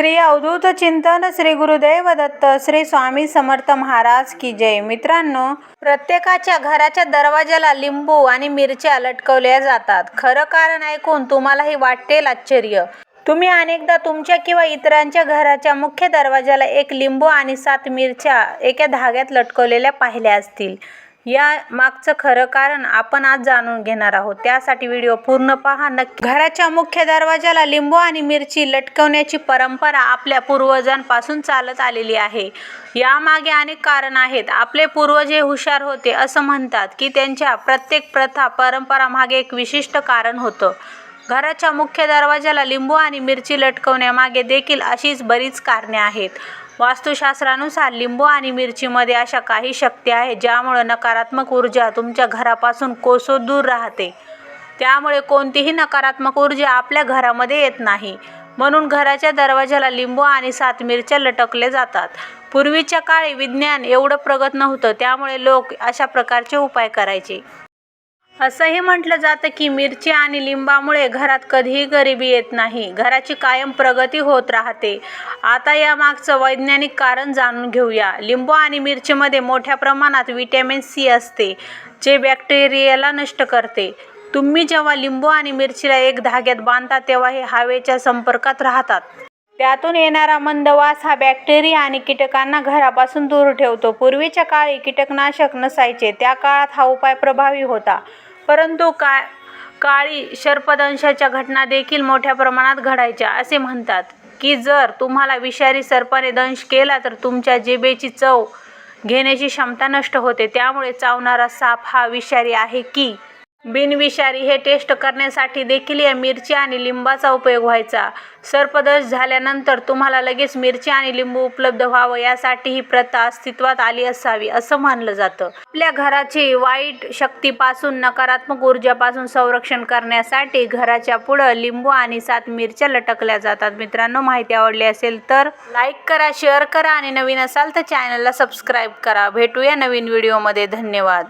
श्री अवधूत चिंतन श्री गुरुदेव दत्त श्री स्वामी समर्थ महाराज की जय. मित्रांनो प्रत्येकाच्या घराच्या दरवाजाला लिंबू आणि मिरच्या लटकवल्या जातात. खरं कारण ऐकून तुम्हालाही वाटेल आश्चर्य. तुम्ही अनेकदा तुमच्या किंवा इतरांच्या घराच्या मुख्य दरवाजाला एक लिंबू आणि सात मिरच्या एका धाग्यात लटकवलेल्या पाहिल्या असतील. या मागचं खरं कारण आपण आज जाणून घेणार आहोत. त्यासाठी व्हिडिओ पूर्ण पहा. नक्की घराच्या मुख्य दरवाजाला लिंबू आणि मिरची लटकवण्याची परंपरा आपल्या पूर्वजांपासून चालत आलेली आहे. यामागे अनेक कारण आहेत. आपले पूर्वज हे हुशार होते असं म्हणतात की त्यांच्या प्रत्येक प्रथा परंपरा मागे एक विशिष्ट कारण होतं. घराच्या मुख्य दरवाजाला लिंबू आणि मिरची लटकवण्यामागे देखील अशीच बरीच कारणे आहेत. वास्तुशास्त्रानुसार लिंबू आणि मिरचीमध्ये अशा काही शक्ती आहेत ज्यामुळे नकारात्मक ऊर्जा तुमच्या घरापासून कोसो दूर राहते. त्यामुळे कोणतीही नकारात्मक ऊर्जा आपल्या घरामध्ये येत नाही. म्हणून घराच्या दरवाजाला लिंबू आणि सात मिरच्या लटकले जातात. पूर्वीच्या काळी विज्ञान एवढं प्रगत नव्हतं त्यामुळे लोक अशा प्रकारचे उपाय करायचे. असंही म्हटलं जातं की मिरची आणि लिंबामुळे घरात कधीही गरिबी येत नाही. घराची कायम प्रगती होत राहते. आता यामागचं वैज्ञानिक कारण जाणून घेऊया. लिंबू आणि मिरचीमध्ये मोठ्या प्रमाणात विटॅमिन सी असते जे बॅक्टेरियाला नष्ट करते. तुम्ही जेव्हा लिंबू आणि मिरचीला एक धाग्यात बांधता तेव्हा हे हवेच्या संपर्कात राहतात. त्यातून येणारा मंदवास हा बॅक्टेरिया आणि कीटकांना घरापासून दूर ठेवतो. पूर्वीच्या काळी कीटकनाशक नसायचे. त्या काळात हा उपाय प्रभावी होता. परंतु का काळी सर्पदंशाच्या घटना देखील मोठ्या प्रमाणात घडायच्या असे म्हणतात. की जर तुम्हाला विषारी सर्पाने दंश केला तर तुमच्या जेबेची चव घेण्याची क्षमता नष्ट होते. त्यामुळे चावणारा साप हा विषारी आहे की बिनविषारी हे टेस्ट करण्यासाठी देखील या मिरची आणि लिंबाचा उपयोग व्हायचा. सर्पदश झाल्यानंतर तुम्हाला लगेच मिरची आणि लिंबू उपलब्ध व्हावं यासाठी ही प्रथा अस्तित्वात आली असावी असं मानलं जातं. आपल्या घराची वाईट शक्तीपासून नकारात्मक ऊर्जापासून संरक्षण करण्यासाठी घराच्या पुढं लिंबू आणि सात मिरच्या लटकल्या जातात. मित्रांनो माहिती आवडली असेल तर लाईक करा शेअर करा आणि नवीन असाल तर चॅनलला सबस्क्राईब करा. भेटूया नवीन व्हिडिओमध्ये. धन्यवाद.